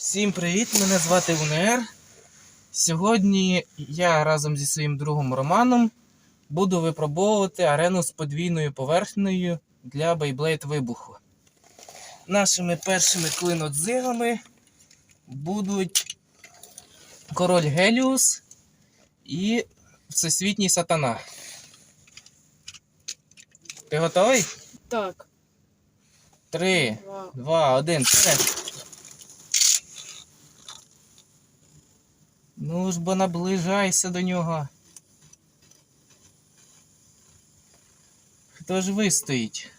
Всім привіт! Мене звати УНР. Сьогодні я разом зі своїм другом Романом буду випробовувати арену з подвійною поверхнею для Beyblade вибуху. Нашими першими клинодзигами будуть король Геліус і Всесвітній Сатана. Ти готовий? Так. Три, Два. один, вперед. Ну ж бо наближайся до нього. Хто ж вистоїть?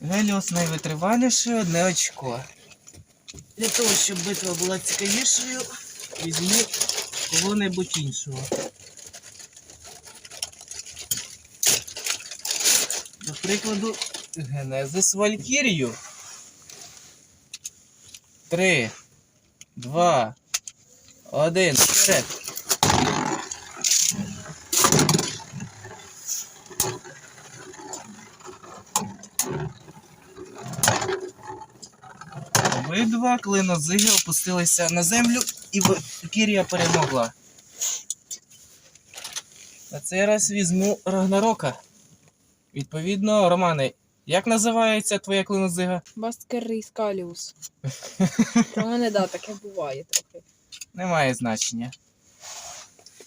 Геліос найвитриваліше одне очко. Для того, щоб битва була цікавішою, візьму кого-небудь іншого. До прикладу, Генезис Валькірію. Три, два, один, вперед. Обидва клинозиги опустилися на землю і Валькірія перемогла. На цей раз візьму Рагнарока. Відповідно, Романе, як називається твоя клинозига? Баскер Рейскаліус. Про мене, да, таке буває трохи. Немає значення.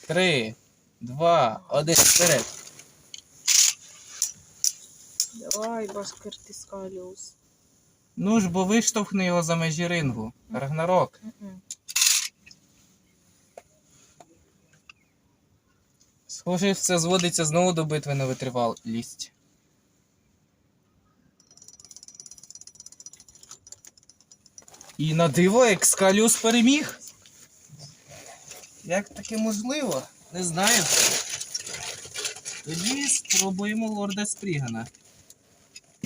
Три, два, один, вперед. Давай, Баскер Рейскаліус. Ну ж, бо виштовхни його за межі рингу. Рагнарок. Мгм. Схоже, все зводиться знову до битви на витривалість. І на диво Екскаліус переміг. Як таке можливо? Не знаю. Тоді спробуємо лорда Спрігана.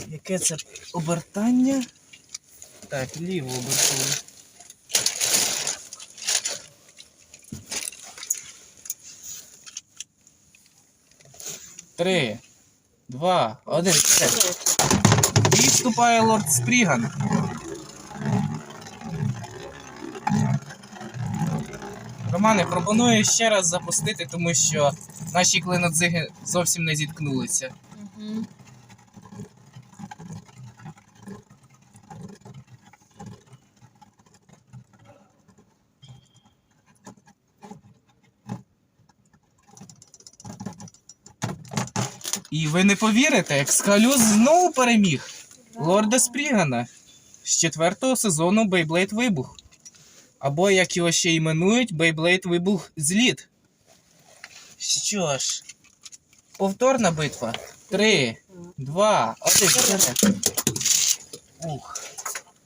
Яке це обертання? Так, ліво обертове. Три, два, один. І вступає лорд Спріган. Романе, пропоную ще раз запустити, тому що наші клинодзиги зовсім не зіткнулися. І ви не повірите, Екскалюс знову переміг лорда Спрігана з четвертого сезону Beyblade Вибух. Або, як його ще іменують, Бейблейд Вибух Зліт. Що ж, повторна битва. Три, два, один. Ух,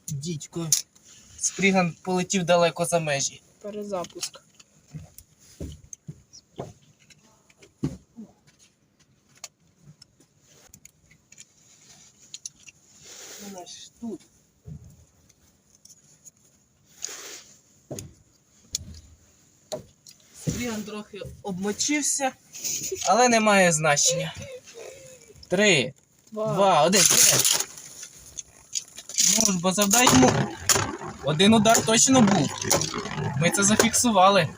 дідько. Спріган полетів далеко за межі. Перезапуск. Стріган трохи обмочився, але не має значення. Три, Два. два, один, вперед. Ну ж, бо завдай йому. Один удар точно був. Ми це зафіксували.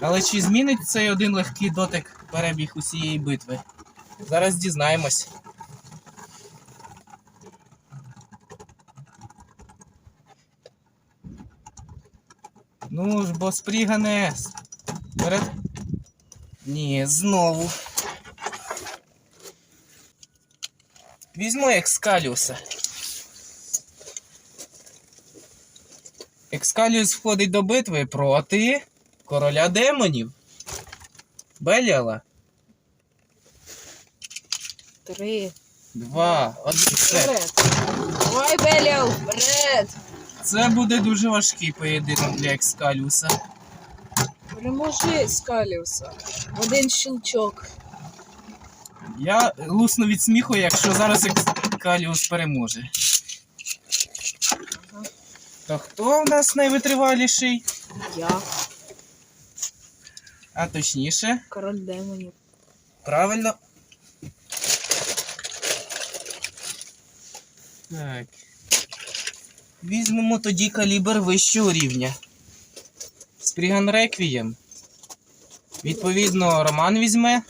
Але чи змінить цей один легкий дотик перебіг усієї битви? Зараз дізнаємось. Ну ж, бо спрігане. Вперед. Ні, знову. Візьму екскаліуса. Екскаліус входить до битви проти короля демонів. Беліала. Три. Два, один, вперед. Вперед. Давай, Беліал, вперед. Це буде дуже важкий поєдинок для Екскаліуса. Переможи Скаліуса. Один щелчок. Я лусну від сміху, якщо зараз Екскаліус переможе. Ага. То хто в нас найвитриваліший? Я. А точніше, Король демонів. правильно. Так. Візьмемо тоді калібр вищого рівня. Спріган Реквієм. Відповідно, Роман візьме.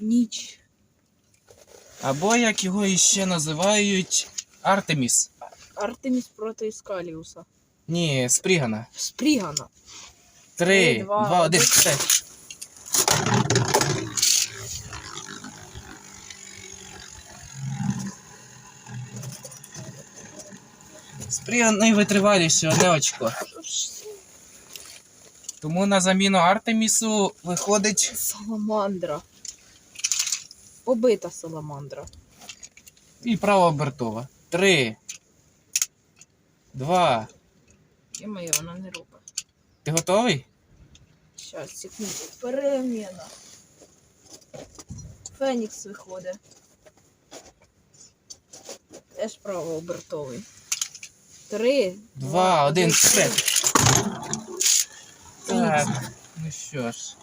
Ніч. Або як його іще називають Артеміс. Артеміс проти Іскаліуса. Ні, Спрігана. Спрігана. Три, Три, два, один, один. Три. Спріган найвитриваліше одне очко. Тому на заміну Артемісу виходить Саламандра. Побита саламандра. і право обертова. Три. Два. І моє вона не робить. Ти готовий? Щас, секунду. Переміна. Фенікс виходить. Теж право обертовий. Три. Два, один, три. Так. Ну що ж.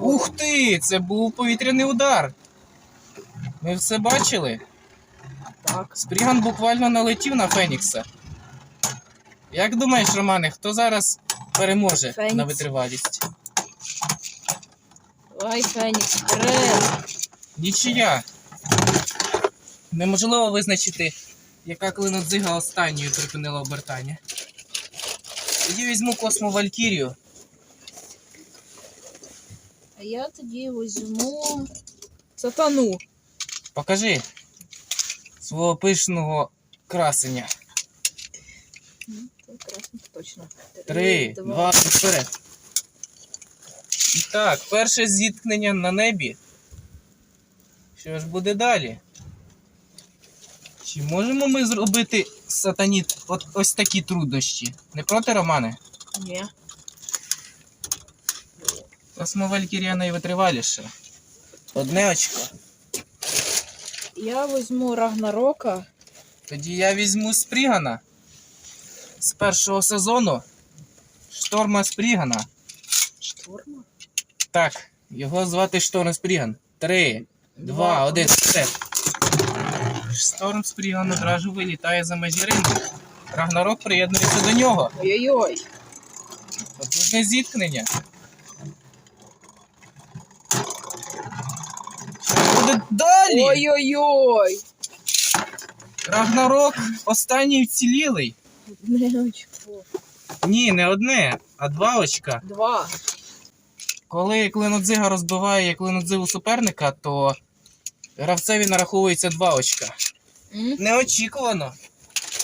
Ух ти! Це був повітряний удар. Ми все бачили? Так. Спріган буквально налетів на Фенікса. Як думаєш, Романе, хто зараз переможе Фенікс. на витривалість? Давай, Фенікс, вперед. Нічия. Неможливо визначити, яка клинодзига останньою припинила обертання. Тоді візьму космо Валькірію. А я тоді візьму сатану. Покажи свого пишного красення. Ну, красно, точно. Три, два, вперед. І так, перше зіткнення на небі. Що ж буде далі? Чи можемо ми зробити сатаніт от ось такі труднощі? Не проти Романе? Ні. Космо Валькірія найвитриваліше. Одне очко. Я візьму Рагнарока. Тоді я візьму Спрігана. З першого сезону. Шторма Спрігана. Шторма. Так, його звати Шторм Спріган. Три, два, один, все. Шторм Спріган одразу вилітає за межі ринку. Рагнарок приєднується до нього. Ой-ой-ой. Потужне зіткнення. Що буде далі? Ой-ой-ой. Рагнарок останній вцілілий. Одне очко. Ні, не одне, а два очка. Два. Коли клинодзига розбиває клинодзигу суперника, то гравцеві нараховується два очка. Неочікувано.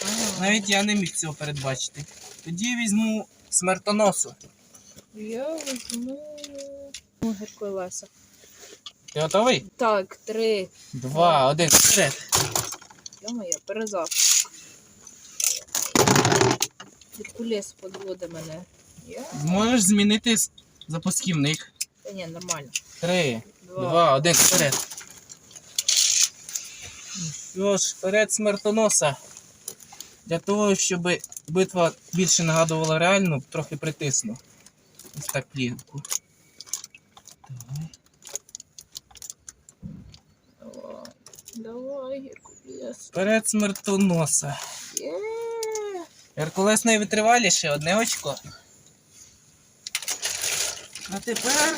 Ага. Навіть я не міг цього передбачити. Тоді візьму смертоносу. Я візьму Геркулеса. Ти готовий? Так, три. Два, один, вперед. Я моя перезап. Геркулес подводить мене. Я? Зможеш змінити запусківник. Та ні, нормально. Три, Два. два, один, вперед. Що ж, вперед смертоноса. Для того, щоб битва більше нагадувала реальну, трохи притисну. Ось так плівку. Давай. Давай. Давай, Геркулес. Вперед смертоноса. Є. Геркулес найвитриваліше, одне очко. А тепер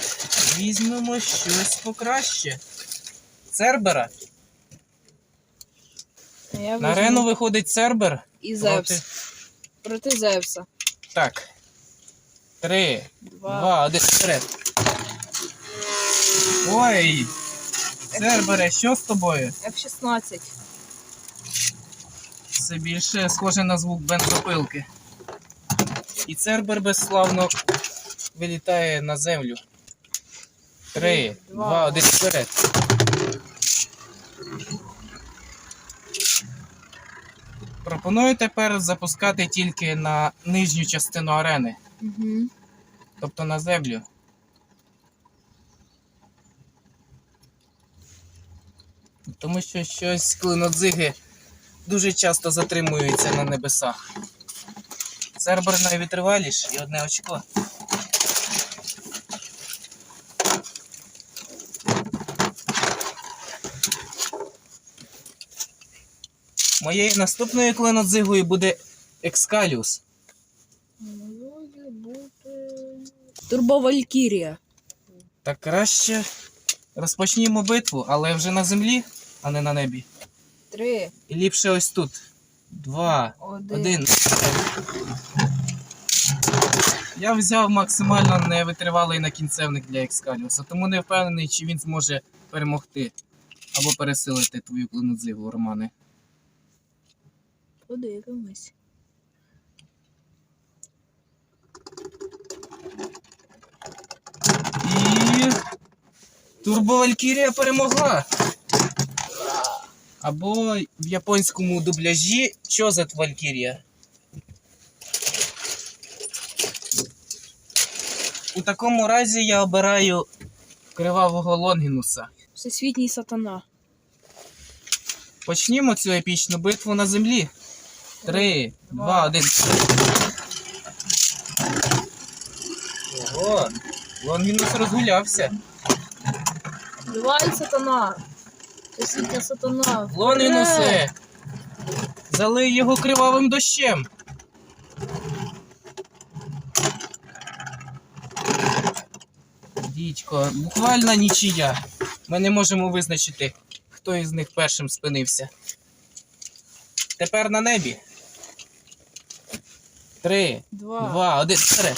візьмемо щось покраще. Цербера. Я На візьму арену виходить Цербер. і Зевс. Проти Зевса. Так. Три, Два. два, один, вперед. Ой! Цербере, що з тобою? F-16. Це більше схоже на звук бензопилки. І Цербер безславно вилітає на землю. Три, Два. два, один, вперед. Пропоную тепер запускати тільки на нижню частину арени, Угу. тобто на землю. Тому що щось клинодзиги дуже часто затримуються на небесах. Сербер найвитриваліший і одне очко. Моєю наступною клинодзигою буде Екскаліус. Може бути. Турбовалькірія. Так краще розпочнімо битву, але вже на землі, а не на небі. Три, І ліпше ось тут. Два, один. один. Я взяв максимально невитривалий накінцевник для Екскаліуса, тому не впевнений, чи він зможе перемогти або пересилити твою клинодзиву, Романе. Подивимось. І. Турбовалькірія перемогла. Або в японському дубляжі Чозет Валькірія. У такому разі я обираю кривавого Лонгінуса. Всесвітній сатана. Почнімо цю епічну битву на землі. Три, два, один. Ого, Лонгінус розгулявся. Давай сатана. Всесвітня сатана. Лонгінусе! Залий його кривавим дощем. Дідько, буквально нічия. Ми не можемо визначити, хто із них першим спинився. Тепер на небі. Три, Два. два, один, вперед.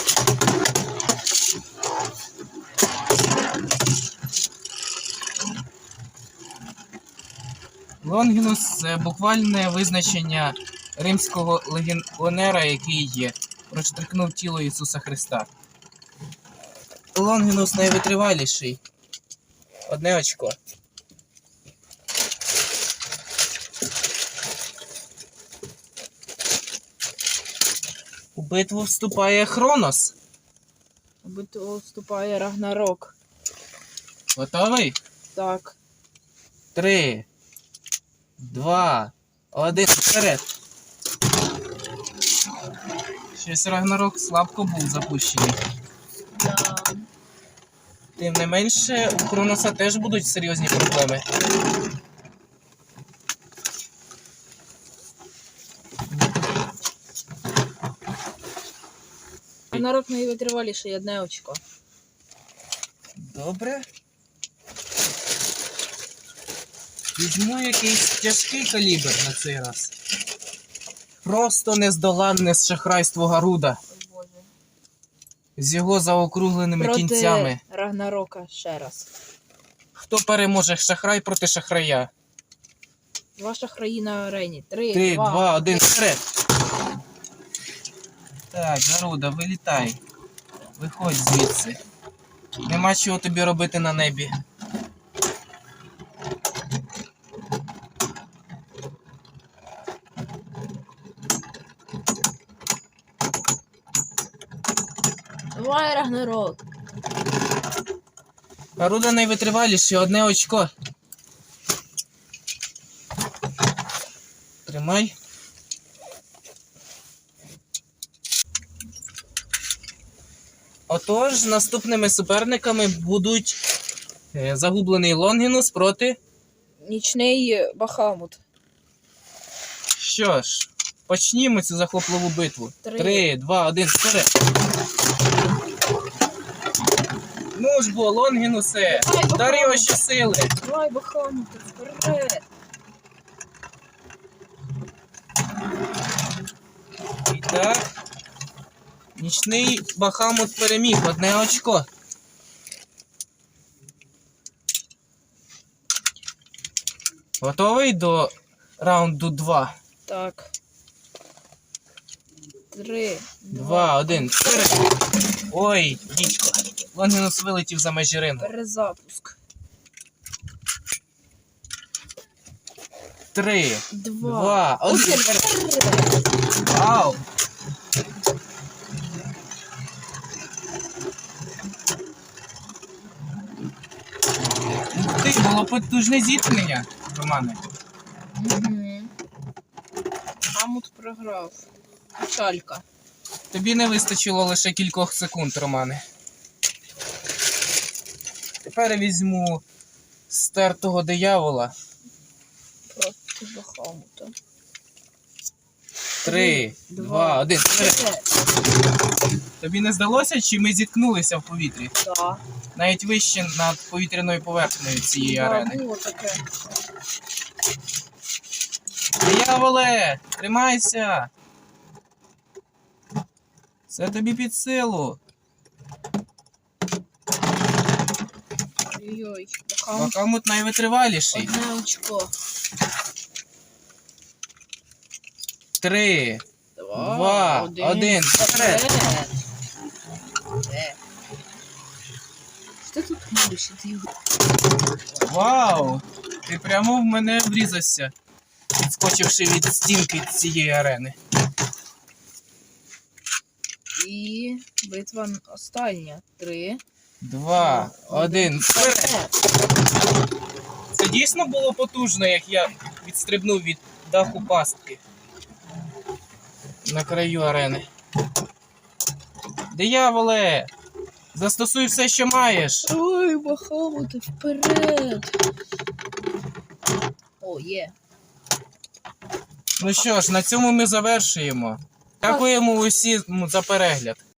Лонгінус це буквальне визначення римського легіонера, який є. Проштрикнув тіло Ісуса Христа. Лонгінус найвитриваліший. Одне очко. Битву вступає Хронос. Битву вступає Рагнарок. Готовий? Так. Три, два, один, вперед. Щось Рагнарок слабко був запущений. Да. Тим не менше, у Хроноса теж будуть серйозні проблеми. Рагнарок найвитриваліший одне очко. Добре. Візьму якийсь тяжкий калібр на цей раз. Просто нездоланне з шахрайство Гаруда Боже. з його заокругленими Проти кінцями. Рагнарока ще раз. Хто переможе шахрай проти шахрая? Ваша країна арені. Три, Три, два. два, один, вперед. Так, Гаруда, вилітай. Виходь звідси. Нема чого тобі робити на небі. Давай, Рагнарок. Гаруда найвитриваліший, одне очко. Тримай. Отож, наступними суперниками будуть е, загублений Лонгінус проти. Нічний Бахамут. Що ж, почнімо цю захопливу битву. Три. Три, два, один, вперед. Ну ж бо, Лонгінусе, Давай, дар його Бахамут. щосили. Давай, Бахамут, вперед. І так. Нічний Бахамут переміг одне очко. Готовий до раунду 2? Так. Три, Два, один. Вперед. Ой, дідько. Лонгінус вилетів за межі рингу. Перезапуск. Три, Два. два, один. Вау! Ух ти, було потужне зіткнення, Романе. Угу. Амут програв. Печалька. Тобі не вистачило лише кількох секунд, Романе. Тепер візьму стертого диявола. Проти Бахамута. Три, два, один. Тобі не здалося, чи ми зіткнулися в повітрі? Да. Навіть вище над повітряною поверхнею цієї Да, арени. було таке. Дияволе, тримайся! Це тобі під силу. Ой-ой. Бакамут найвитриваліший. Одне очко. Три, Два, один, вперед. Де? Що ти тут робиш? Ти Вау! Ти прямо в мене врізався, відскочивши від стінки цієї арени. І битва остання. Три. Два, один, вперед! Це дійсно було потужно, як я відстрибнув від даху пастки на краю арени. Дияволе! Застосуй все, що маєш. Ой, Бахамути, вперед! О, є. Ну що ж, на цьому ми завершуємо. Дякуємо усім за перегляд.